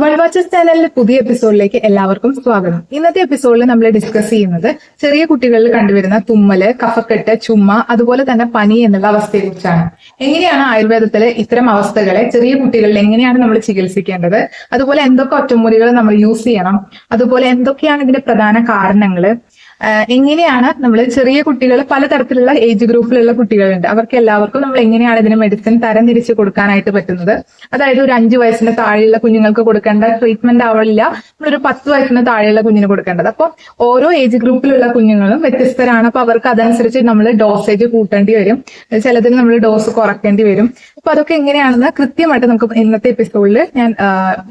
World watches ചാനലിലെ പുതിയ എപ്പിസോഡിലേക്ക് എല്ലാവർക്കും സ്വാഗതം. ഇന്നത്തെ എപ്പിസോഡിൽ നമ്മൾ ഡിസ്കസ് ചെയ്യുന്നത് ചെറിയ കുട്ടികളിൽ കണ്ടുവരുന്ന തുമ്മൽ കഫക്കെട്ട് ചുമ അതുപോലെ തന്നെ പനി എന്നുള്ള അവസ്ഥയെക്കുറിച്ചാണ്. എങ്ങനെയാണ് ആയുർവേദത്തിലെ ഇത്തരം അവസ്ഥകളെ ചെറിയ കുട്ടികളിൽ എങ്ങനെയാണ് നമ്മൾ ചികിത്സിക്കേണ്ടത്? അതുപോലെ എന്തൊക്കെ ഒറ്റമൂലികൾ നമ്മൾ യൂസ് ചെയ്യണം? അതുപോലെ എന്തൊക്കെയാണ് ഇതിന്റെ പ്രധാന കാരണങ്ങൾ എങ്ങനെയാണ് നമ്മൾ ചെറിയ കുട്ടികൾ പലതരത്തിലുള്ള ഏജ് ഗ്രൂപ്പിലുള്ള കുട്ടികളുണ്ട്. അവർക്ക് എല്ലാവർക്കും നമ്മൾ എങ്ങനെയാണ് ഇതിന് മെഡിസിൻ തരംതിരിച്ച് കൊടുക്കാനായിട്ട് പറ്റുന്നത്? അതായത് ഒരു അഞ്ചു വയസ്സിന് താഴെയുള്ള കുഞ്ഞുങ്ങൾക്ക് കൊടുക്കേണ്ട ട്രീറ്റ്മെന്റ് ആവില്ല നമ്മളൊരു പത്ത് വയസ്സിന് താഴെയുള്ള കുഞ്ഞിന് കൊടുക്കേണ്ടത്. അപ്പോൾ ഓരോ ഏജ് ഗ്രൂപ്പിലുള്ള കുഞ്ഞുങ്ങളും വ്യത്യസ്തരാണ്. അപ്പൊ അവർക്ക് അതനുസരിച്ച് നമ്മൾ ഡോസേജ് കൂട്ടേണ്ടി വരും. ചിലതിന് നമ്മൾ ഡോസ് കുറയ്ക്കേണ്ടി വരും. അപ്പൊ അതൊക്കെ എങ്ങനെയാണെന്ന് കൃത്യമായിട്ട് നമുക്ക് ഇന്നത്തെ എപ്പിസോഡിൽ ഞാൻ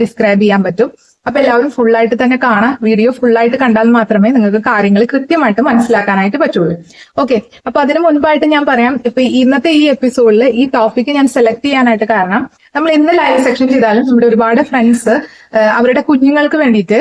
ഡിസ്ക്രൈബ് ചെയ്യാൻ പറ്റും. അപ്പൊ എല്ലാവരും ഫുൾ ആയിട്ട് തന്നെ കാണാം. വീഡിയോ ഫുൾ ആയിട്ട് കണ്ടാൽ മാത്രമേ നിങ്ങൾക്ക് കാര്യങ്ങൾ കൃത്യമായിട്ട് മനസ്സിലാക്കാനായിട്ട് പറ്റുള്ളൂ. ഓക്കെ അപ്പൊ അതിന് മുൻപായിട്ട് ഞാൻ പറയാം ഇപ്പൊ ഇന്നത്തെ ഈ എപ്പിസോഡിൽ ഈ ടോപ്പിക് ഞാൻ സെലക്ട് ചെയ്യാനായിട്ട് കാരണം നമ്മൾ എന്ത് ലൈവ് സെക്ഷൻ ചെയ്താലും നമ്മുടെ ഒരുപാട് ഫ്രണ്ട്സ് അവരുടെ കുഞ്ഞുങ്ങൾക്ക് വേണ്ടിയിട്ട്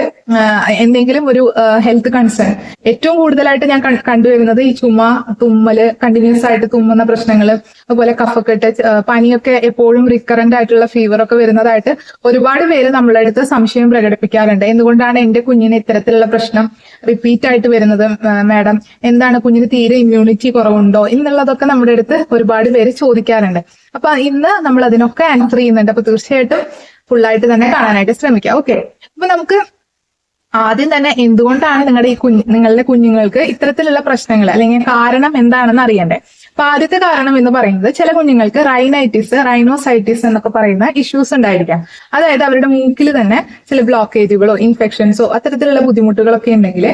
എന്തെങ്കിലും ഒരു ഹെൽത്ത് കൺസേൺ ഏറ്റവും കൂടുതലായിട്ട് ഞാൻ കണ്ടുവരുന്നത് ഈ ചുമ തുമ്മൽ കണ്ടിന്യൂസ് ആയിട്ട് തുമ്മുന്ന പ്രശ്നങ്ങൾ അതുപോലെ കഫക്കെട്ട് പനിയൊക്കെ എപ്പോഴും റിക്കറന്റ് ആയിട്ടുള്ള ഫീവറൊക്കെ വരുന്നതായിട്ട് ഒരുപാട് പേര് നമ്മളെ അടുത്ത് സംശയം പ്രകടിപ്പിക്കാറുണ്ട്. എന്തുകൊണ്ടാണ് എന്റെ കുഞ്ഞിന് ഇത്തരത്തിലുള്ള പ്രശ്നം? റിപ്പീറ്റ് ആയിട്ട് വരുന്നത് മാഡം എന്താണ് കുഞ്ഞിന് തീരെ ഇമ്മ്യൂണിറ്റി കുറവുണ്ടോ എന്നുള്ളതൊക്കെ നമ്മുടെ അടുത്ത് ഒരുപാട് പേര് ചോദിക്കാറുണ്ട്. അപ്പൊ ഇന്ന് നമ്മൾ അതിനൊക്കെ ആൻസർ ചെയ്യുന്നുണ്ട്. അപ്പൊ തീർച്ചയായിട്ടും ഫുള്ളായിട്ട് തന്നെ കാണാനായിട്ട് ശ്രമിക്കാം. ഓക്കെ അപ്പൊ നമുക്ക് ആദ്യം തന്നെ എന്തുകൊണ്ടാണ് നിങ്ങളുടെ ഈ കുഞ്ഞ് നിങ്ങളുടെ കുഞ്ഞുങ്ങൾക്ക് ഇത്തരത്തിലുള്ള പ്രശ്നങ്ങൾ അല്ലെങ്കിൽ കാരണം എന്താണെന്ന് അറിയണ്ടേ? അപ്പൊ ആദ്യത്തെ കാരണം എന്ന് പറയുന്നത് ചില കുഞ്ഞുങ്ങൾക്ക് റൈനൈറ്റിസ് റൈനോസൈറ്റിസ് എന്നൊക്കെ പറയുന്ന ഇഷ്യൂസ് ഉണ്ടായിരിക്കാം. അതായത് അവരുടെ മൂക്കിൽ തന്നെ ചില ബ്ലോക്കേജുകളോ ഇൻഫെക്ഷൻസോ അത്തരത്തിലുള്ള ബുദ്ധിമുട്ടുകളൊക്കെ ഉണ്ടെങ്കിൽ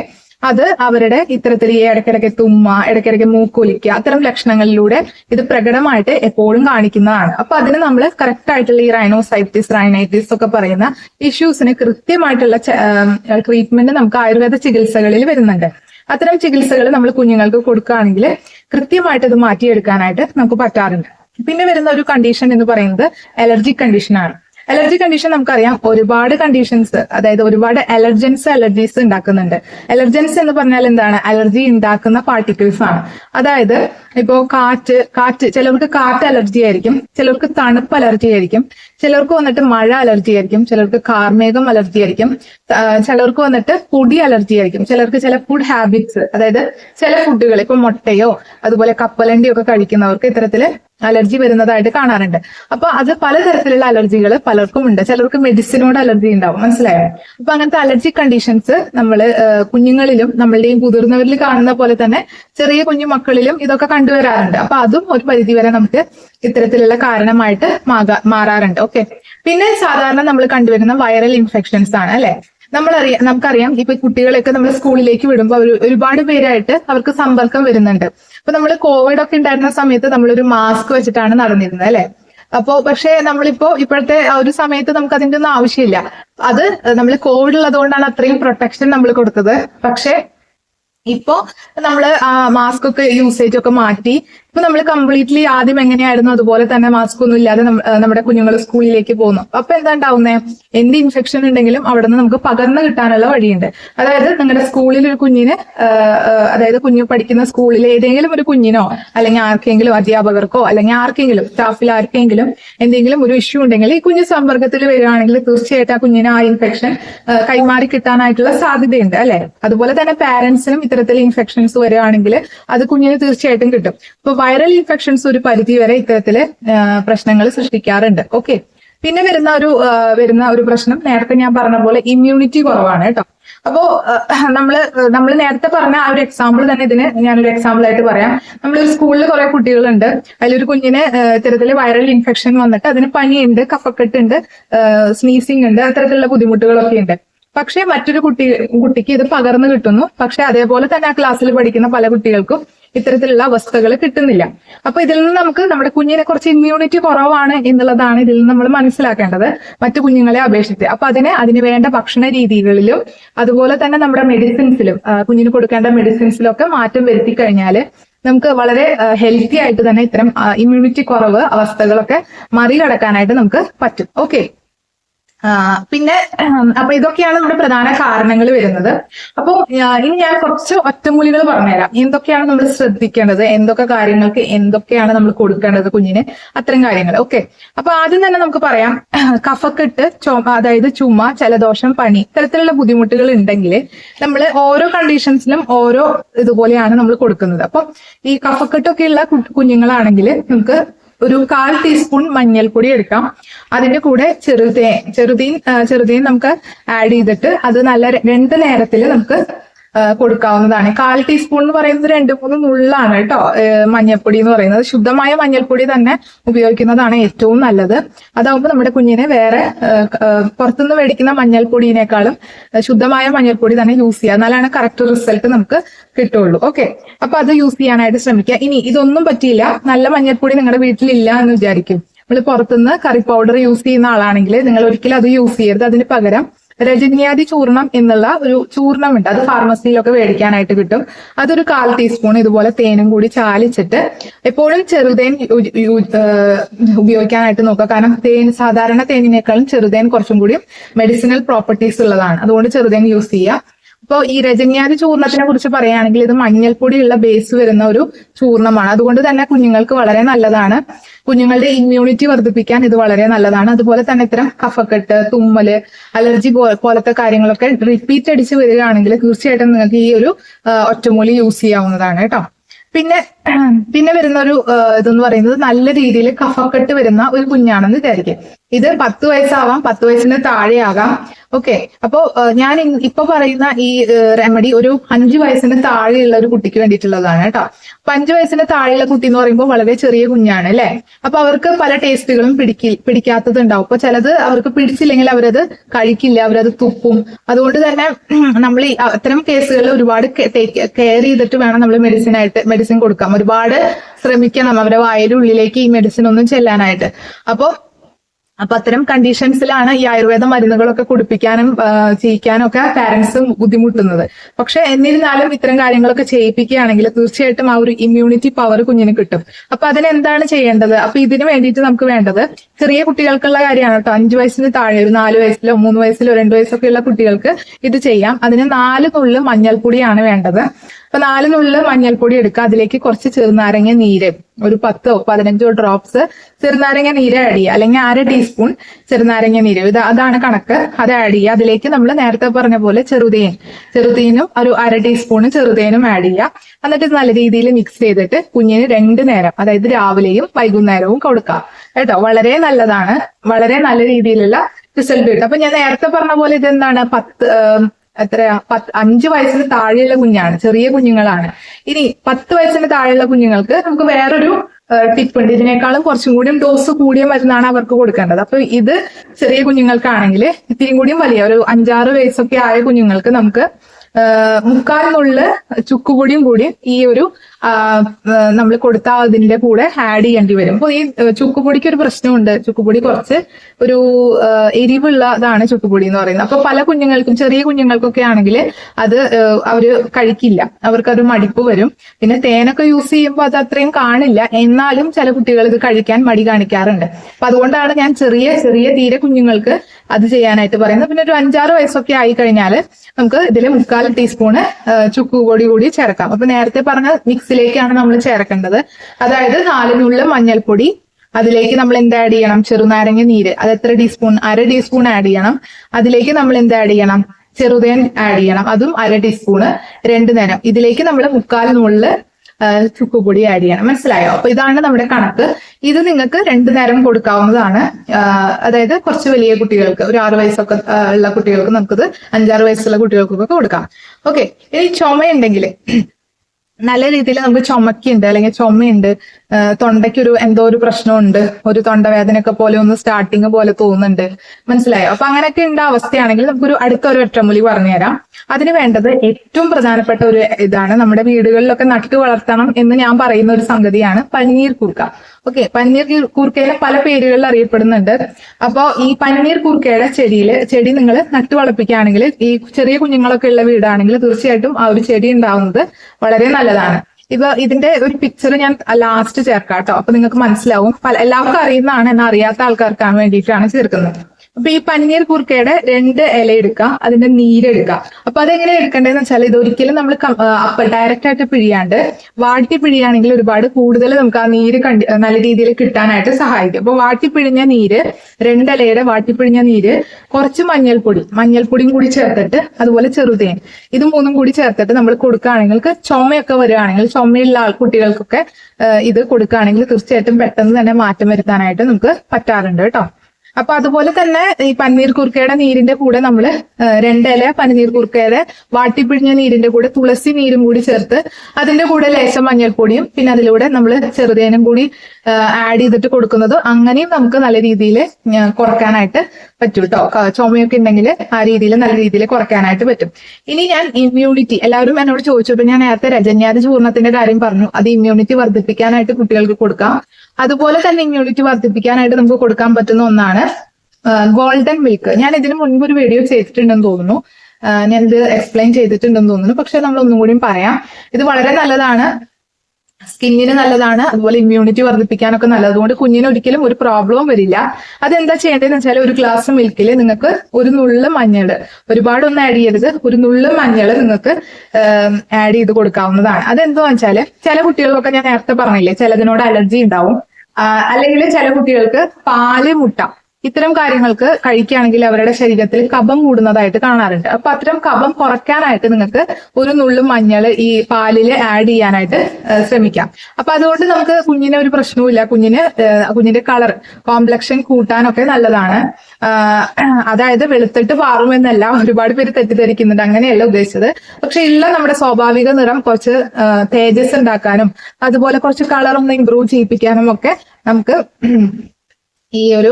അത് അവരുടെ ഇത്തരത്തിൽ ഈ ഇടയ്ക്കിടയ്ക്ക് തുമ്മ ഇടയ്ക്കിടയ്ക്ക് മൂക്കൊലിക്കുക അത്തരം ലക്ഷണങ്ങളിലൂടെ ഇത് പ്രകടമായിട്ട് എപ്പോഴും കാണിക്കുന്നതാണ്. അപ്പൊ അതിന് നമ്മൾ കറക്റ്റ് ആയിട്ടുള്ള ഈ റൈനോസൈറ്റിസ് റൈനൈറ്റിസ് ഒക്കെ പറയുന്ന ഇഷ്യൂസിന് കൃത്യമായിട്ടുള്ള ട്രീറ്റ്മെന്റ് നമുക്ക് ആയുർവേദ ചികിത്സകളിൽ വരുന്നുണ്ട്. അത്തരം ചികിത്സകൾ നമ്മൾ കുഞ്ഞുങ്ങൾക്ക് കൊടുക്കുകയാണെങ്കിൽ കൃത്യമായിട്ട് ഇത് മാറ്റിയെടുക്കാനായിട്ട് നമുക്ക് പറ്റാറുണ്ട്. പിന്നെ വരുന്ന ഒരു കണ്ടീഷൻ എന്ന് പറയുന്നത് അലർജിക് കണ്ടീഷനാണ് അലർജി കണ്ടീഷൻ നമുക്കറിയാം. ഒരുപാട് കണ്ടീഷൻസ് അതായത് ഒരുപാട് അലർജൻസ് അലർജീസ് ഉണ്ടാക്കുന്നുണ്ട്. അലർജൻസ് എന്ന് പറഞ്ഞാൽ എന്താണ്? അലർജി ഉണ്ടാക്കുന്ന പാർട്ടിക്കിൾസ് ആണ്. അതായത് ഇപ്പോ കാറ്റ് കാറ്റ് ചിലർക്ക് കാറ്റ് അലർജി ആയിരിക്കും ചിലർക്ക് തണുപ്പ് അലർജി ആയിരിക്കും ചിലർക്ക് വന്നിട്ട് മഴ അലർജി ആയിരിക്കും ചിലർക്ക് കാർമേഘം അലർജി ആയിരിക്കും ചിലർക്ക് വന്നിട്ട് പൊടി അലർജി ആയിരിക്കും ചിലർക്ക് ചില ഫുഡ് ഹാബിറ്റ്സ് അതായത് ചില ഫുഡുകൾ ഇപ്പൊ മുട്ടയോ അതുപോലെ കപ്പലണ്ടിയോ ഒക്കെ കഴിക്കുന്നവർക്ക് ഇത്തരത്തിൽ അലർജി വരുന്നതായിട്ട് കാണാറുണ്ട്. അപ്പൊ അത് പലതരത്തിലുള്ള അലർജികൾ പലർക്കും ഉണ്ട് ചിലർക്ക് മെഡിസിനോട് അലർജി ഉണ്ടാവും. മനസ്സിലായോ? അപ്പൊ അങ്ങനത്തെ അലർജി കണ്ടീഷൻസ് നമ്മൾ കുഞ്ഞുങ്ങളിലും നമ്മളുടെയും മുതിർന്നവരിൽ കാണുന്ന പോലെ തന്നെ ചെറിയ കുഞ്ഞു മക്കളിലും ഇതൊക്കെ കണ്ടുവരാറുണ്ട്. അപ്പൊ അതും ഒരു പരിധിവരെ നമുക്ക് ഇത്തരത്തിലുള്ള കാരണമായിട്ട് മാറാറുണ്ട്. ഓക്കെ? പിന്നെ സാധാരണ നമ്മൾ കണ്ടുവരുന്ന വൈറൽ ഇൻഫെക്ഷൻസ് ആണ് അല്ലെ? നമ്മളറിയാം നമുക്കറിയാം ഇപ്പൊ കുട്ടികളെയൊക്കെ നമ്മൾ സ്കൂളിലേക്ക് വിടുമ്പോൾ ഒരുപാട് പേരായിട്ട് അവർക്ക് സമ്പർക്കം വരുന്നുണ്ട്. അപ്പൊ നമ്മൾ കോവിഡ് ഒക്കെ ഉണ്ടായിരുന്ന സമയത്ത് നമ്മളൊരു മാസ്ക് വെച്ചിട്ടാണ് നടന്നിരുന്നത് അല്ലെ? അപ്പോ പക്ഷെ നമ്മളിപ്പോ ഇപ്പോഴത്തെ ഒരു സമയത്ത് നമുക്ക് അതിന്റെ ഒന്നും ആവശ്യമില്ല. അത് നമ്മൾ കോവിഡ് ഉള്ളതുകൊണ്ടാണ് അത്രയും പ്രൊട്ടക്ഷൻ നമ്മൾ കൊടുത്തത്. പക്ഷെ ഇപ്പോ നമ്മൾ മാസ്ക് ഒക്കെ യൂസേജ് ഒക്കെ മാറ്റി ഇപ്പൊ നമ്മൾ കംപ്ലീറ്റ്ലി ആദ്യം എങ്ങനെയായിരുന്നു? അതുപോലെ തന്നെ മാസ്ക് ഒന്നും ഇല്ലാതെ നമ്മുടെ കുഞ്ഞുങ്ങൾ സ്കൂളിലേക്ക് പോകുന്നു. അപ്പൊ എന്താ ഉണ്ടാവുന്നേ? എന്ത് ഇൻഫെക്ഷൻ ഉണ്ടെങ്കിലും അവിടെ നിന്ന് നമുക്ക് പകർന്നു കിട്ടാനുള്ള വഴിയുണ്ട്. അതായത് നിങ്ങളുടെ സ്കൂളിൽ ഒരു കുഞ്ഞിന് അതായത് കുഞ്ഞു പഠിക്കുന്ന സ്കൂളിൽ ഏതെങ്കിലും ഒരു കുഞ്ഞിനോ അല്ലെങ്കിൽ ആർക്കെങ്കിലും അധ്യാപകർക്കോ അല്ലെങ്കിൽ ആർക്കെങ്കിലും സ്റ്റാഫിൽ ആർക്കെങ്കിലും എന്തെങ്കിലും ഒരു ഇഷ്യൂ ഉണ്ടെങ്കിൽ ഈ കുഞ്ഞ് സമ്പർക്കത്തിൽ വരികയാണെങ്കിൽ തീർച്ചയായിട്ടും ആ കുഞ്ഞിന് ആ ഇൻഫെക്ഷൻ കൈമാറി കിട്ടാനായിട്ടുള്ള സാധ്യതയുണ്ട് അല്ലെ? അതുപോലെ തന്നെ പാരന്റ്സിനും ഇത്തരത്തിൽ ഇൻഫെക്ഷൻസ് വരികയാണെങ്കിൽ അത് കുഞ്ഞിന് തീർച്ചയായിട്ടും കിട്ടും. ഇപ്പൊ വൈറൽ ഇൻഫെക്ഷൻസ് ഒരു പരിധി വരെ ഇത്തരത്തിൽ പ്രശ്നങ്ങൾ സൃഷ്ടിക്കാറുണ്ട്. ഓക്കെ. പിന്നെ വരുന്ന ഒരു വരുന്ന ഒരു പ്രശ്നം നേരത്തെ ഞാൻ പറഞ്ഞ പോലെ ഇമ്മ്യൂണിറ്റി കുറവാണ് കേട്ടോ. അപ്പോ നമ്മൾ നമ്മൾ നേരത്തെ പറഞ്ഞ ആ ഒരു എക്സാമ്പിൾ തന്നെ ഇതിന് ഞാനൊരു എക്സാമ്പിൾ ആയിട്ട് പറയാം. നമ്മളൊരു സ്കൂളിൽ കുറെ കുട്ടികളുണ്ട്. അതിലൊരു കുഞ്ഞിന് ഇത്തരത്തിൽ വൈറൽ ഇൻഫെക്ഷൻ വന്നിട്ട് അതിന് പനിയുണ്ട് കഫക്കെട്ടുണ്ട് സ്നീസിംഗ് ഉണ്ട് അത്തരത്തിലുള്ള ബുദ്ധിമുട്ടുകളൊക്കെ ഉണ്ട്. പക്ഷേ മറ്റൊരു കുട്ടി കുട്ടിക്ക് ഇത് പകർന്നു കിട്ടുന്നു. പക്ഷെ അതേപോലെ തന്നെ ആ ക്ലാസ്സിൽ പഠിക്കുന്ന പല കുട്ടികൾക്കും ഇത്തരത്തിലുള്ള അവസ്ഥകൾ കിട്ടുന്നില്ല. അപ്പൊ ഇതിൽ നിന്ന് നമുക്ക് നമ്മുടെ കുഞ്ഞിനെ കുറച്ച് ഇമ്മ്യൂണിറ്റി കുറവാണ് എന്നുള്ളതാണ് ഇതിൽ നിന്ന് നമ്മൾ മനസ്സിലാക്കേണ്ടത്. മറ്റു കുഞ്ഞുങ്ങളെ അപേക്ഷിച്ച്. അപ്പൊ അതിനെ അതിന് വേണ്ട ഭക്ഷണ രീതികളിലും അതുപോലെ തന്നെ നമ്മുടെ മെഡിസിൻസിലും കുഞ്ഞിന് കൊടുക്കേണ്ട മെഡിസിൻസിലും ഒക്കെ മാറ്റം വരുത്തി കഴിഞ്ഞാൽ നമുക്ക് വളരെ ഹെൽത്തി ആയിട്ട് തന്നെ ഇത്തരം ഇമ്മ്യൂണിറ്റി കുറവ് അവസ്ഥകളൊക്കെ മറികടക്കാനായിട്ട് നമുക്ക് പറ്റും. ഓക്കെ പിന്നെ അപ്പൊ ഇതൊക്കെയാണ് നമ്മുടെ പ്രധാന കാരണങ്ങൾ വരുന്നത്. അപ്പോൾ ഇനി ഞാൻ കുറച്ച് ഒറ്റമൂലികൾ പറഞ്ഞുതരാം. എന്തൊക്കെയാണ് നമ്മൾ ശ്രദ്ധിക്കേണ്ടത്? എന്തൊക്കെ കാര്യങ്ങൾക്ക് എന്തൊക്കെയാണ് നമ്മൾ കൊടുക്കേണ്ടത് കുഞ്ഞിന്? അത്തരം കാര്യങ്ങൾ. ഓക്കെ. അപ്പൊ ആദ്യം തന്നെ നമുക്ക് പറയാം. കഫക്കെട്ട് ചുമ അതായത് ചുമ ചലദോഷം പനി ഇത്തരത്തിലുള്ള ബുദ്ധിമുട്ടുകൾ ഉണ്ടെങ്കിൽ നമ്മൾ ഓരോ കണ്ടീഷൻസിലും ഓരോ ഇതുപോലെയാണ് നമ്മൾ കൊടുക്കുന്നത്. അപ്പൊ ഈ കഫക്കെട്ടൊക്കെയുള്ള കുഞ്ഞുങ്ങളാണെങ്കിൽ നമുക്ക് ഒരു കാൽ ടീസ്പൂൺ മഞ്ഞൾപ്പൊടി എടുക്കാം. അതിന്റെ കൂടെ ചെറുതേ ചെറുതീൻ ചെറുതീൻ നമുക്ക് ആഡ് ചെയ്തിട്ട് അത് നല്ല രണ്ട് നേരത്തിൽ നമുക്ക് കൊടുക്കാവുന്നതാണ്. കാൽ ടീസ്പൂൺ എന്ന് പറയുന്നത് രണ്ട് മൂന്ന് നുള്ളാണ് കേട്ടോ. മഞ്ഞൾപ്പൊടി എന്ന് പറയുന്നത്. ശുദ്ധമായ മഞ്ഞൾപ്പൊടി തന്നെ ഉപയോഗിക്കുന്നതാണ് ഏറ്റവും നല്ലത്. അതാവുമ്പോൾ നമ്മുടെ കുഞ്ഞിനെ വേറെ പുറത്തുനിന്ന് മേടിക്കുന്ന മഞ്ഞൾപ്പൊടിയിനേക്കാളും ശുദ്ധമായ മഞ്ഞൾപ്പൊടി തന്നെ യൂസ് ചെയ്യുക എന്നാലാണ് കറക്റ്റ് റിസൾട്ട് നമുക്ക് കിട്ടുള്ളൂ. ഓക്കെ അപ്പൊ അത് യൂസ് ചെയ്യാനായിട്ട് ശ്രമിക്കുക. ഇനി ഇതൊന്നും പറ്റിയില്ല. നല്ല മഞ്ഞൾപ്പൊടി നിങ്ങളുടെ വീട്ടിലില്ല എന്ന് വിചാരിക്കും. നമ്മൾ പുറത്തുനിന്ന് കറി പൗഡർ യൂസ് ചെയ്യുന്ന ആളാണെങ്കിൽ നിങ്ങൾ ഒരിക്കലും അത് യൂസ് ചെയ്യരുത്. അതിന് പകരം രജന്യാദി ചൂർണം എന്നുള്ള ഒരു ചൂർണം ഉണ്ട് അത് ഫാർമസിയിലൊക്കെ മേടിക്കാനായിട്ട് കിട്ടും. അതൊരു കാൽ ടീസ്പൂൺ ഇതുപോലെ തേനും കൂടി ചാലിച്ചിട്ട് എപ്പോഴും ചെറുതേൻ ഉപയോഗിക്കാനായിട്ട് നോക്കുക. കാരണം തേൻ സാധാരണ തേനിനേക്കാളും ചെറുതേൻ കുറച്ചും കൂടി മെഡിസിനൽ പ്രോപ്പർട്ടീസ് ഉള്ളതാണ്. അതുകൊണ്ട് ചെറുതേൻ യൂസ് ചെയ്യുക. അപ്പോൾ ഈ രജന്യാദി ചൂർണത്തിനെ കുറിച്ച് പറയുകയാണെങ്കിൽ ഇത് മഞ്ഞൾപ്പൊടിയുള്ള ബേസ് വരുന്ന ഒരു ചൂർണമാണ്. അതുകൊണ്ട് തന്നെ കുഞ്ഞുങ്ങൾക്ക് വളരെ നല്ലതാണ്. കുഞ്ഞുങ്ങളുടെ ഇമ്മ്യൂണിറ്റി വർദ്ധിപ്പിക്കാൻ ഇത് വളരെ നല്ലതാണ്. അതുപോലെ തന്നെ ഇത്തരം കഫക്കെട്ട് തുമ്മൽ അലർജി പോലത്തെ കാര്യങ്ങളൊക്കെ റിപ്പീറ്റ് അടിച്ച് വരികയാണെങ്കിൽ തീർച്ചയായിട്ടും നിങ്ങൾക്ക് ഈ ഒരു ഒറ്റമൂലി യൂസ് ചെയ്യാവുന്നതാണ് കേട്ടോ. പിന്നെ പിന്നെ വരുന്ന ഒരു ഇതെന്ന് പറയുന്നത് നല്ല രീതിയിൽ കഫക്കെട്ട് വരുന്ന ഒരു കുഞ്ഞാണെന്ന് വിചാരിക്കും. ഇത് പത്ത് വയസ്സാവാം പത്ത് വയസ്സിന് താഴെയാകാം. ഓക്കെ. അപ്പോ ഞാൻ ഇപ്പൊ പറയുന്ന ഈ റെമഡി ഒരു അഞ്ചു വയസ്സിന് താഴെയുള്ള ഒരു കുട്ടിക്ക് വേണ്ടിയിട്ടുള്ളതാണ് കേട്ടോ. അപ്പൊ അഞ്ചു വയസ്സിന് താഴെയുള്ള കുട്ടി എന്ന് പറയുമ്പോൾ വളരെ ചെറിയ കുഞ്ഞാണ് അല്ലെ? അപ്പൊ അവർക്ക് പല ടേസ്റ്റുകളും പിടിക്കി പിടിക്കാത്തത് ഉണ്ടാവും അപ്പൊ ചിലത് അവർക്ക് പിടിച്ചില്ലെങ്കിൽ അവരത് കഴിക്കില്ല അവരത് തുപ്പും. അതുകൊണ്ട് തന്നെ നമ്മൾ അത്തരം കേസുകളിൽ ഒരുപാട് കെയർ ചെയ്തിട്ട് വേണം നമ്മൾ മെഡിസിൻ ആയിട്ട് മെഡിസിൻ കൊടുക്കാം ഒരുപാട് ശ്രമിക്കണം അവരുടെ വായുടെ ഉള്ളിലേക്ക് ഈ മെഡിസിൻ ഒന്നും ചെല്ലാനായിട്ട്. അപ്പൊ അപ്പൊ അത്തരം കണ്ടീഷൻസിലാണ് ഈ ആയുർവേദ മരുന്നുകളൊക്കെ കുടിപ്പിക്കാനും ചെയ്യിക്കാനും ഒക്കെ പാരന്റ്സ് ബുദ്ധിമുട്ടുന്നത്. പക്ഷെ എന്നിരുന്നാലും ഇത്തരം കാര്യങ്ങളൊക്കെ ചെയ്യിപ്പിക്കുകയാണെങ്കിൽ തീർച്ചയായിട്ടും ആ ഒരു ഇമ്മ്യൂണിറ്റി പവർ കുഞ്ഞിന് കിട്ടും. അപ്പൊ അതിനെന്താണ് ചെയ്യേണ്ടത്? അപ്പൊ ഇതിന് വേണ്ടിയിട്ട് നമുക്ക് വേണ്ടത് ചെറിയ കുട്ടികൾക്കുള്ള കാര്യമാണ് കേട്ടോ. അഞ്ചു വയസ്സിന് താഴെ ഒരു നാല് വയസ്സിലോ മൂന്ന് വയസ്സിലോ രണ്ട് വയസ്സൊക്കെയുള്ള കുട്ടികൾക്ക് ഇത് ചെയ്യാം. അതിന് നാല് തുള്ളി മഞ്ഞൾപ്പൊടിയാണ് വേണ്ടത്. അപ്പൊ നാല് നുള്ള് മഞ്ഞൾപ്പൊടി എടുക്കുക. അതിലേക്ക് കുറച്ച് ചെറുനാരങ്ങ നീര് ഒരു പത്തോ പതിനഞ്ചോ ഡ്രോപ്സ് ചെറുനാരങ്ങ നീര് ആഡ് ചെയ്യുക. അല്ലെങ്കിൽ അര ടീസ്പൂൺ ചെറുനാരങ്ങ നീര്. ഇത് അതാണ് കണക്ക്. അത് ആഡ് ചെയ്യുക. അതിലേക്ക് നമ്മൾ നേരത്തെ പറഞ്ഞ പോലെ ചെറുതേൻ. ചെറുതേനും ഒരു അര ടീസ്പൂൺ ചെറുതേനും ആഡ് ചെയ്യുക. എന്നിട്ട് നല്ല രീതിയിൽ മിക്സ് ചെയ്തിട്ട് കുഞ്ഞിന് രണ്ട് നേരം അതായത് രാവിലെയും വൈകുന്നേരവും കൊടുക്കുക. കേട്ടോ? വളരെ നല്ലതാണ്. വളരെ നല്ല രീതിയിലുള്ള റിസൾട്ട് കിട്ടും. അപ്പൊ ഞാൻ നേരത്തെ പറഞ്ഞ പോലെ ഇതെന്താണ്? പത്ത് പത്ത് അഞ്ച് വയസ്സിന് താഴെയുള്ള കുഞ്ഞാണ് ചെറിയ കുഞ്ഞുങ്ങളാണ്. ഇനി പത്ത് വയസ്സിന് താഴെയുള്ള കുഞ്ഞുങ്ങൾക്ക് നമുക്ക് വേറൊരു ടിപ്പ് ഉണ്ട്. ഇതിനേക്കാളും കുറച്ചും കൂടിയും ഡോസ് കൂടിയ മരുന്നാണ് അവർക്ക് കൊടുക്കേണ്ടത്. അപ്പൊ ഇത് ചെറിയ കുഞ്ഞുങ്ങൾക്കാണെങ്കിൽ ഇത്തിരി കൂടിയും വലിയ ഒരു അഞ്ചാറ് വയസ്സൊക്കെ ആയ കുഞ്ഞുങ്ങൾക്ക് നമുക്ക് മുക്കാൽ ചുക്കുപൊടിയും കൂടി ഈ ഒരു നമ്മൾ കൊടുത്ത അതിന്റെ കൂടെ ആഡ് ചെയ്യേണ്ടി വരും. അപ്പോൾ ഈ ചുക്കുപൊടിക്ക് ഒരു പ്രശ്നമുണ്ട്. ചുക്കുപൊടി കുറച്ച് ഒരു എരിവുള്ളതാണ് ചുക്കുപൊടി എന്ന് പറയുന്നത്. അപ്പൊ പല കുഞ്ഞുങ്ങൾക്കും ചെറിയ കുഞ്ഞുങ്ങൾക്കൊക്കെ ആണെങ്കിൽ അത് അവർ കഴിക്കില്ല. അവർക്കത് മടിപ്പ് വരും. പിന്നെ തേനൊക്കെ യൂസ് ചെയ്യുമ്പോൾ അത് അത്രയും കാണില്ല. എന്നാലും ചില കുട്ടികൾ ഇത് കഴിക്കാൻ മടി കാണിക്കാറുണ്ട്. അപ്പൊ അതുകൊണ്ടാണ് ഞാൻ ചെറിയ ചെറിയ തീരെ കുഞ്ഞുങ്ങൾക്ക് അത് ചെയ്യാനായിട്ട് പറയുന്നത്. പിന്നെ ഒരു അഞ്ചാറ് വയസ്സൊക്കെ ആയി കഴിഞ്ഞാൽ നമുക്ക് ഇതിൽ മുക്കാൽ ടീസ്പൂണ് ചുക്കുപൊടി കൂടി ചേർക്കാം. അപ്പൊ നേരത്തെ പറഞ്ഞ മിക്സിലേക്കാണ് നമ്മൾ ചേർക്കേണ്ടത്. അതായത് നാലിനുള്ള മഞ്ഞൾപ്പൊടി അതിലേക്ക് നമ്മൾ എന്ത് ആഡ് ചെയ്യണം? ചെറുനാരങ്ങ നീര്. അത് എത്ര ടീസ്പൂൺ? അര ടീസ്പൂൺ ആഡ് ചെയ്യണം. അതിലേക്ക് നമ്മൾ എന്ത് ആഡ് ചെയ്യണം? ചെറുതേൻ ആഡ് ചെയ്യണം. അതും അര ടീസ്പൂണ്. രണ്ട് നേരം. ഇതിലേക്ക് നമ്മൾ മുക്കാൽ ചുക്കുപൊടി ആഡ് ചെയ്യണം. മനസ്സിലായോ? അപ്പൊ ഇതാണ് നമ്മുടെ കണക്ക്. ഇത് നിങ്ങൾക്ക് രണ്ടു നേരം കൊടുക്കാവുന്നതാണ്. അതായത് കുറച്ച് വലിയ കുട്ടികൾക്ക് ഒരു ആറ് വയസ്സൊക്കെ ഉള്ള കുട്ടികൾക്ക് നമുക്കിത് അഞ്ചാറ് വയസ്സുള്ള കുട്ടികൾക്കൊക്കെ കൊടുക്കാം. ഓക്കെ ഇനി ചുമയുണ്ടെങ്കിൽ നല്ല രീതിയിൽ നമുക്ക് ചുമക്കുണ്ട് അല്ലെങ്കിൽ ചുമയുണ്ട്. തൊണ്ടയ്ക്ക് ഒരു എന്തോ ഒരു പ്രശ്നമുണ്ട്. ഒരു തൊണ്ടവേദനയൊക്കെ പോലെ ഒന്ന് സ്റ്റാർട്ടിങ് പോലെ തോന്നുന്നുണ്ട്. മനസ്സിലായോ? അപ്പൊ അങ്ങനെയൊക്കെ ഉണ്ട അവസ്ഥയാണെങ്കിൽ നമുക്കൊരു അടുത്ത ഒരു ഒറ്റമൂലി പറഞ്ഞുതരാം. അതിന് വേണ്ടത് ഏറ്റവും പ്രധാനപ്പെട്ട ഒരു ഇതാണ്. നമ്മുടെ വീടുകളിലൊക്കെ നട്ടു വളർത്തണം എന്ന് ഞാൻ പറയുന്ന ഒരു സംഗതിയാണ് പനീർ കൂർക്ക. ഓക്കെ പനീർ കൂർക്കയില പല പേരുകളിൽ അറിയപ്പെടുന്നുണ്ട്. അപ്പോ ഈ പനീർ കൂർക്കയുടെ ചെടിയിൽ ചെടി നിങ്ങൾ നട്ടു വളർപ്പിക്കുകയാണെങ്കിൽ ഈ ചെറിയ കുഞ്ഞുങ്ങളൊക്കെ ഉള്ള വീടാണെങ്കിൽ തീർച്ചയായിട്ടും ആ ഒരു ചെടി ഉണ്ടാവുന്നത് വളരെ നല്ലതാണ്. ഇപ്പൊ ഇതിന്റെ ഒരു പിക്ചർ ഞാൻ ലാസ്റ്റ് ചേർക്കാം കേട്ടോ. അപ്പൊ നിങ്ങൾക്ക് മനസ്സിലാവും. എല്ലാവർക്കും അറിയുന്നതാണ് എന്നാൽ അറിയാത്ത ആൾക്കാർക്കാണ് വേണ്ടിയിട്ടാണ് ചേർക്കുന്നത്. അപ്പൊ ഈ പനിനീർ കുറുക്കയുടെ രണ്ട് ഇല എടുക്കാം അതിന്റെ നീരെടുക്കാം അപ്പൊ അതെങ്ങനെ എടുക്കേണ്ടതെന്ന് വെച്ചാൽ ഇത് ഒരിക്കലും നമ്മൾ ഡയറക്റ്റ് ആയിട്ട് പിഴിയാണ്ട് വാട്ടി പിഴിയാണെങ്കിൽ ഒരുപാട് കൂടുതൽ നമുക്ക് ആ നീര് കണ്ടി നല്ല രീതിയിൽ കിട്ടാനായിട്ട് സഹായിക്കും. അപ്പൊ വാട്ടി പിഴിഞ്ഞ നീര് രണ്ടിലയുടെ വാട്ടി പിഴിഞ്ഞ നീര് കുറച്ച് മഞ്ഞൾപ്പൊടി മഞ്ഞൾപ്പൊടിയും കൂടി ചേർത്തിട്ട് അതുപോലെ ചെറുതേൻ. ഇത് മൂന്നും കൂടി ചേർത്തിട്ട് നമ്മൾ കൊടുക്കുകയാണെങ്കിൽ ചുമയൊക്കെ വരികയാണെങ്കിൽ ചുമയുള്ള കുട്ടികൾക്കൊക്കെ ഇത് കൊടുക്കുകയാണെങ്കിൽ തീർച്ചയായിട്ടും പെട്ടെന്ന് തന്നെ മാറ്റം വരുത്താനായിട്ട് നമുക്ക് പറ്റാറുണ്ട് കേട്ടോ. അപ്പൊ അതുപോലെ തന്നെ ഈ പനീർ കുർക്കയുടെ നീരിന്റെ കൂടെ നമ്മൾ രണ്ടില പനീർ കുർക്കയുടെ വാട്ടിപ്പിഴിഞ്ഞ നീരിന്റെ കൂടെ തുളസി നീരും കൂടി ചേർത്ത് അതിന്റെ കൂടെ ലേശം മഞ്ഞൾപ്പൊടിയും പിന്നെ അതിലൂടെ നമ്മൾ ചെറുതേനും കൂടി ആഡ് ചെയ്തിട്ട് കൊടുക്കുന്നത് അങ്ങനെയും നമുക്ക് നല്ല രീതിയിൽ കുറയ്ക്കാനായിട്ട് പറ്റും കേട്ടോ ചുമയൊക്കെ ഉണ്ടെങ്കിൽ ആ രീതിയിൽ നല്ല രീതിയിൽ കുറയ്ക്കാനായിട്ട് പറ്റും. ഇനി ഞാൻ ഇമ്മ്യൂണിറ്റി എല്ലാവരും എന്നോട് ചോദിച്ചപ്പോൾ ഞാൻ നേരത്തെ രജന്യാത ചൂർണത്തിന്റെ കാര്യം പറഞ്ഞു. അത് ഇമ്മ്യൂണിറ്റി വർദ്ധിപ്പിക്കാനായിട്ട് കുട്ടികൾക്ക് കൊടുക്കാം. അതുപോലെ തന്നെ ഇമ്മ്യൂണിറ്റി വർദ്ധിപ്പിക്കാനായിട്ട് നമുക്ക് കൊടുക്കാൻ പറ്റുന്ന ഒന്നാണ് ഗോൾഡൻ മിൽക്ക് ഞാൻ ഇതിന് മുൻപ് ഒരു വീഡിയോ ചെയ്തിട്ടുണ്ടെന്ന് തോന്നുന്നു. ഞാനിത് എക്സ്പ്ലെയിൻ ചെയ്തിട്ടുണ്ടെന്ന് തോന്നുന്നു. പക്ഷെ നമ്മൾ ഒന്നും കൂടിയും പറയാം. ഇത് വളരെ നല്ലതാണ്. സ്കിന്നിന് നല്ലതാണ് അതുപോലെ ഇമ്മ്യൂണിറ്റി വർദ്ധിപ്പിക്കാനൊക്കെ നല്ലത്. അതുകൊണ്ട് കുഞ്ഞിന് ഒരിക്കലും ഒരു പ്രോബ്ലവും വരില്ല. അതെന്താ ചെയ്യേണ്ടതെന്ന് വെച്ചാൽ ഒരു ഗ്ലാസ് മിൽക്കിൽ നിങ്ങൾക്ക് ഒരു നുള്ള് മഞ്ഞൾ ഒരുപാടൊന്നും ആഡ് ചെയ്യരുത്. ഒരു നുള്ള് മഞ്ഞൾ നിങ്ങൾക്ക് ആഡ് ചെയ്ത് കൊടുക്കാവുന്നതാണ്. അതെന്താന്ന് വെച്ചാൽ ചില കുട്ടികൾക്കൊക്കെ ഞാൻ നേരത്തെ പറഞ്ഞില്ലേ ചിലതിനോട് അലർജി ഉണ്ടാവും. അല്ലെങ്കിൽ ചില കുട്ടികൾക്ക് പാൽ മുട്ട ഇത്തരം കാര്യങ്ങൾക്ക് കഴിക്കുകയാണെങ്കിൽ അവരുടെ ശരീരത്തിൽ കഫം കൂടുന്നതായിട്ട് കാണാറുണ്ട്. അപ്പൊ അത്തരം കഫം കുറയ്ക്കാനായിട്ട് നിങ്ങൾക്ക് ഒരു നുള്ളു മഞ്ഞൾ ഈ പാലിൽ ആഡ് ചെയ്യാനായിട്ട് ശ്രമിക്കാം. അപ്പൊ അതുകൊണ്ട് നമുക്ക് കുഞ്ഞിന് ഒരു പ്രശ്നവുമില്ല. കുഞ്ഞിന് കുഞ്ഞിന്റെ കളർ കോംപ്ലക്ഷൻ കൂട്ടാനൊക്കെ നല്ലതാണ്. അതായത് വെളുത്തിട്ട് പാറുമെന്നല്ല ഒരുപാട് പേര് തെറ്റിദ്ധരിക്കുന്നുണ്ട്. അങ്ങനെയല്ല ഉദ്ദേശിച്ചത്. പക്ഷെ ഇല്ല നമ്മുടെ സ്വാഭാവിക നിറം കുറച്ച് തേജസ് ഉണ്ടാക്കാനും അതുപോലെ കുറച്ച് കളർ ഒന്ന് ഇമ്പ്രൂവ് ചെയ്യിപ്പിക്കാനും ഒക്കെ നമുക്ക് ഈ ഒരു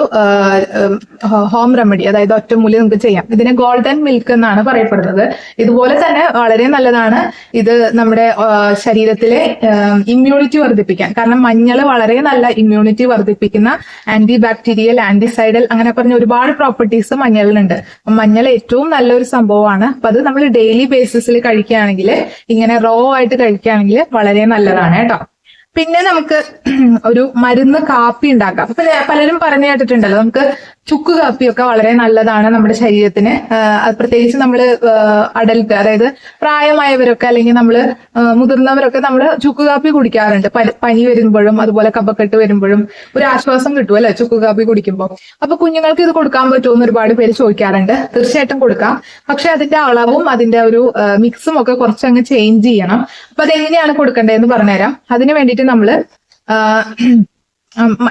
ഹോം റെമഡി അതായത് ഒറ്റമൂലി നമുക്ക് ചെയ്യാം. ഇതിനെ ഗോൾഡൻ മിൽക്ക് എന്നാണ് പറയപ്പെടുന്നത്. ഇതുപോലെ തന്നെ വളരെ നല്ലതാണ് ഇത് നമ്മുടെ ശരീരത്തിലെ ഇമ്മ്യൂണിറ്റി വർദ്ധിപ്പിക്കാൻ. കാരണം മഞ്ഞൾ വളരെ നല്ല ഇമ്മ്യൂണിറ്റി വർദ്ധിപ്പിക്കുന്ന ആന്റി ബാക്ടീരിയൽ ആന്റിസൈഡൽ അങ്ങനെ പറഞ്ഞ ഒരുപാട് പ്രോപ്പർട്ടീസ് മഞ്ഞളിനുണ്ട് മഞ്ഞൾ ഏറ്റവും നല്ലൊരു സംഭവമാണ്. അപ്പൊ അത് നമ്മൾ ഡെയിലി ബേസിസിൽ കഴിക്കുകയാണെങ്കിൽ ഇങ്ങനെ റോ ആയിട്ട് കഴിക്കുകയാണെങ്കിൽ വളരെ നല്ലതാണ് കേട്ടോ. പിന്നെ നമുക്ക് ഒരു മരുന്ന് കാപ്പി ഉണ്ടാക്കാം. പലരും പറഞ്ഞു കേട്ടിട്ടുണ്ടല്ലോ നമുക്ക് ചുക്ക് കാപ്പിയൊക്കെ വളരെ നല്ലതാണ് നമ്മുടെ ശരീരത്തിന്. പ്രത്യേകിച്ച് നമ്മൾ അഡൽട്ട് അതായത് പ്രായമായവരൊക്കെ അല്ലെങ്കിൽ നമ്മൾ മുതിർന്നവരൊക്കെ നമ്മൾ ചുക്ക് കാപ്പി കുടിക്കാറുണ്ട്. പനി വരുമ്പോഴും അതുപോലെ കഫക്കെട്ട് വരുമ്പോഴും ഒരു ആശ്വാസം കിട്ടും അല്ലെ ചുക്ക് കാപ്പി കുടിക്കുമ്പോൾ അപ്പൊ കുഞ്ഞുങ്ങൾക്ക് ഇത് കൊടുക്കാൻ പറ്റുമെന്ന് ഒരുപാട് പേര് ചോദിക്കാറുണ്ട്. തീർച്ചയായിട്ടും കൊടുക്കാം. പക്ഷെ അതിന്റെ അളവും അതിന്റെ ഒരു മിക്സും ഒക്കെ കുറച്ചങ്ങ് ചേഞ്ച് ചെയ്യണം. അപ്പൊ അതെങ്ങനെയാണ് കൊടുക്കേണ്ടതെന്ന് പറഞ്ഞുതരാം. അതിന് വേണ്ടിയിട്ട് ഉം,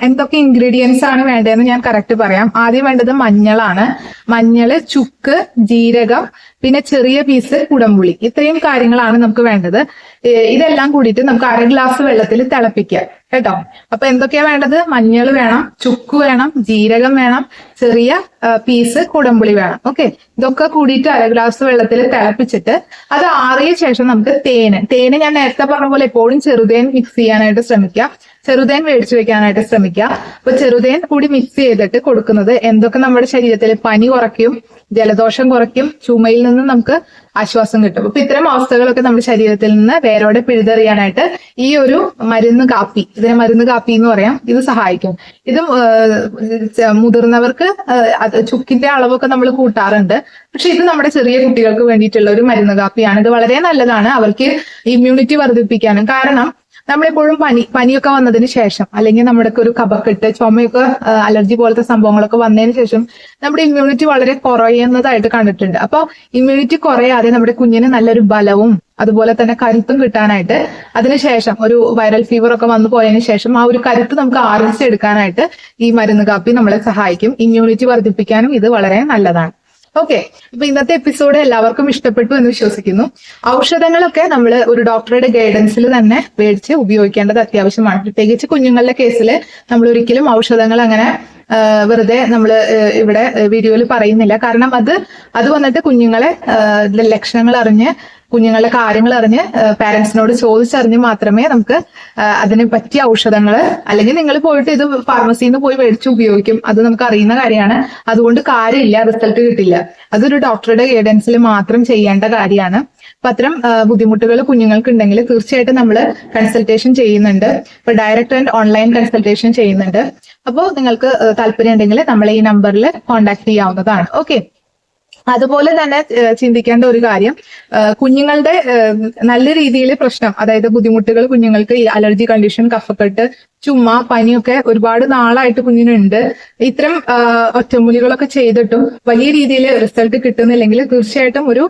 എന്തൊക്കെ ഇൻഗ്രീഡിയൻസ് ആണ് വേണ്ടതെന്ന് ഞാൻ കറക്റ്റ് പറയാം. ആദ്യം വേണ്ടത് മഞ്ഞളാണ്. മഞ്ഞൾ ചുക്ക് ജീരകം പിന്നെ ചെറിയ പീസ് കുടംപുളി. ഇത്രയും കാര്യങ്ങളാണ് നമുക്ക് വേണ്ടത്. ഇതെല്ലാം കൂടിയിട്ട് നമുക്ക് അര ഗ്ലാസ് വെള്ളത്തിൽ തിളപ്പിക്കുക കേട്ടോ? അപ്പൊ എന്തൊക്കെയാ വേണ്ടത്? മഞ്ഞൾ വേണം ചുക്ക് വേണം ജീരകം വേണം ചെറിയ പീസ് കുടമ്പുളി വേണം ഓക്കെ ഇതൊക്കെ കൂടിയിട്ട് അര ഗ്ലാസ് വെള്ളത്തിൽ തിളപ്പിച്ചിട്ട് അത് ആറിയ ശേഷം നമുക്ക് തേന്. തേന് ഞാൻ നേരത്തെ പറഞ്ഞ പോലെ എപ്പോഴും ചെറുതേൻ മിക്സ് ചെയ്യാനായിട്ട് ശ്രമിക്കുക. ചെറുതേൻ മേടിച്ചു വെക്കാനായിട്ട് ശ്രമിക്കുക. അപ്പൊ ചെറുതേൻ കൂടി മിക്സ് ചെയ്തിട്ട് കൊടുക്കുന്നത് എന്തൊക്കെ നമ്മുടെ ശരീരത്തിൽ പനി കുറയ്ക്കും ജലദോഷം കുറയ്ക്കും ചുമയിൽ നിന്ന് നമുക്ക് ആശ്വാസം കിട്ടും. അപ്പൊ ഇത്തരം അവസ്ഥകളൊക്കെ നമ്മുടെ ശരീരത്തിൽ നിന്ന് വേരോടെ പിഴുതെറിയാനായിട്ട് ഈ ഒരു മരുന്ന് കാപ്പി ഇതിനെ മരുന്ന് കാപ്പി എന്ന് പറയാം ഇത് സഹായിക്കും. ഇത് മുതിർന്നവർക്ക് ചുക്കിന്റെ അളവൊക്കെ നമ്മൾ കൂട്ടാറുണ്ട്. പക്ഷെ ഇത് നമ്മുടെ ചെറിയ കുട്ടികൾക്ക് വേണ്ടിയിട്ടുള്ള ഒരു മരുന്ന് കാപ്പിയാണ്. ഇത് വളരെ നല്ലതാണ്. അവർക്ക് ഇമ്മ്യൂണിറ്റി വർദ്ധിപ്പിക്കാനും. കാരണം നമ്മളെപ്പോഴും പനി പനിയൊക്കെ വന്നതിന് ശേഷം അല്ലെങ്കിൽ നമ്മുടെ ഒരു കപക്കെട്ട് ചുമയൊക്കെ അലർജി പോലത്തെ സംഭവങ്ങളൊക്കെ വന്നതിന് ശേഷം നമ്മുടെ ഇമ്മ്യൂണിറ്റി വളരെ കുറയുന്നതായിട്ട് കണ്ടിട്ടുണ്ട്. അപ്പോൾ ഇമ്മ്യൂണിറ്റി കുറയാതെ നമ്മുടെ കുഞ്ഞിന് നല്ലൊരു ബലവും അതുപോലെ തന്നെ കരുത്തും കിട്ടാനായിട്ട് അതിനുശേഷം ഒരു വൈറൽ ഫീവർ ഒക്കെ വന്നു പോയതിനു ശേഷം ആ ഒരു കരുത്ത് നമുക്ക് ആർജിച്ചെടുക്കാനായിട്ട് ഈ മരുന്ന് കാപ്പി നമ്മളെ സഹായിക്കും. ഇമ്മ്യൂണിറ്റി വർദ്ധിപ്പിക്കാനും ഇത് വളരെ നല്ലതാണ്. ഓക്കെ അപ്പൊ ഇന്നത്തെ എപ്പിസോഡ് എല്ലാവർക്കും ഇഷ്ടപ്പെട്ടു എന്ന് വിശ്വസിക്കുന്നു. ഔഷധങ്ങളൊക്കെ നമ്മൾ ഒരു ഡോക്ടറുടെ ഗൈഡൻസിൽ തന്നെ മേടിച്ച് ഉപയോഗിക്കേണ്ടത് അത്യാവശ്യമാണ്. പ്രത്യേകിച്ച് കുഞ്ഞുങ്ങളുടെ കേസിൽ നമ്മൾ ഒരിക്കലും ഔഷധങ്ങൾ അങ്ങനെ വെറുതെ നമ്മൾ ഇവിടെ വീഡിയോയിൽ പറയുന്നില്ല. കാരണം അത് അത് വന്നിട്ട് കുഞ്ഞുങ്ങളെ ലക്ഷണങ്ങൾ അറിഞ്ഞ് കുഞ്ഞുങ്ങളുടെ കാര്യങ്ങൾ അറിഞ്ഞ് പാരന്റ്സിനോട് ചോദിച്ചറിഞ്ഞ് മാത്രമേ നമുക്ക് അതിന് പറ്റിയ ഔഷധങ്ങൾ അല്ലെങ്കിൽ നിങ്ങൾ പോയിട്ട് ഇത് ഫാർമസിയിൽ നിന്ന് പോയി മേടിച്ച് ഉപയോഗിക്കും. അത് നമുക്ക് അറിയുന്ന കാര്യമാണ്. അതുകൊണ്ട് കാര്യമില്ല റിസൾട്ട് കിട്ടില്ല. അതൊരു ഡോക്ടറുടെ ഗൈഡൻസിൽ മാത്രം ചെയ്യേണ്ട കാര്യമാണ്. അപ്പൊ അത്തരം ബുദ്ധിമുട്ടുകൾ കുഞ്ഞുങ്ങൾക്ക് ഉണ്ടെങ്കിൽ തീർച്ചയായിട്ടും നമ്മൾ കൺസൾട്ടേഷൻ ചെയ്യുന്നുണ്ട്. ഇപ്പൊ ഡയറക്റ്റ് ആൻഡ് ഓൺലൈൻ കൺസൾട്ടേഷൻ ചെയ്യുന്നുണ്ട്. അപ്പോൾ നിങ്ങൾക്ക് താല്പര്യം ഉണ്ടെങ്കിൽ നമ്മളെ ഈ നമ്പറിൽ കോൺടാക്ട് ചെയ്യാവുന്നതാണ്. ഓക്കെ അതുപോലെ തന്നെ ചിന്തിക്കേണ്ട ഒരു കാര്യം കുഞ്ഞുങ്ങളുടെ നല്ല രീതിയിൽ പ്രശ്നം അതായത് ബുദ്ധിമുട്ടുകൾ കുഞ്ഞുങ്ങൾക്ക് ഈ അലർജി കണ്ടീഷൻ കഫക്കെട്ട് ചുമ പനിയൊക്കെ ഒരുപാട് നാളായിട്ട് കുഞ്ഞിനുണ്ട്. ഇത്തരം ഒറ്റമൂലികളൊക്കെ ചെയ്തിട്ടും വലിയ രീതിയിൽ റിസൾട്ട് കിട്ടുന്നില്ലെങ്കിൽ തീർച്ചയായിട്ടും ഒരു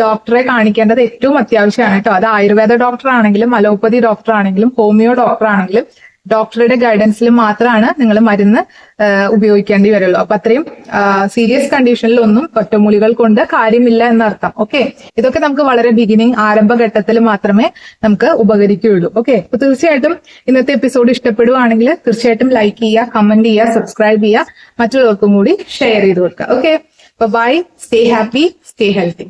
ഡോക്ടറെ കാണിക്കേണ്ടത് ഏറ്റവും അത്യാവശ്യമാണ് കേട്ടോ. അത് ആയുർവേദ ഡോക്ടർ ആണെങ്കിലും അലോപ്പതി ഡോക്ടർ ആണെങ്കിലും ഹോമിയോ ഡോക്ടർ ആണെങ്കിലും ഡോക്ടറുടെ ഗൈഡൻസിൽ മാത്രമാണ് നിങ്ങൾ മരുന്ന് ഉപയോഗിക്കേണ്ടി വരുള്ളൂ. അപ്പൊ അത്രയും സീരിയസ് കണ്ടീഷനിലൊന്നും ഒറ്റമൂലികൾ കൊണ്ട് കാര്യമില്ല എന്നർത്ഥം. ഓക്കെ ഇതൊക്കെ നമുക്ക് വളരെ ബിഗിനിങ് ആരംഭഘട്ടത്തിൽ മാത്രമേ നമുക്ക് ഉപകരിക്കുകയുള്ളൂ. ഓക്കെ അപ്പൊ തീർച്ചയായിട്ടും ഇന്നത്തെ എപ്പിസോഡ് ഇഷ്ടപ്പെടുവാണെങ്കിൽ തീർച്ചയായിട്ടും ലൈക്ക് ചെയ്യുക കമന്റ് ചെയ്യുക സബ്സ്ക്രൈബ് ചെയ്യുക മറ്റുള്ളവർക്കും കൂടി ഷെയർ ചെയ്ത് കൊടുക്കുക. ഓക്കെ അപ്പൊ bye stay happy stay healthy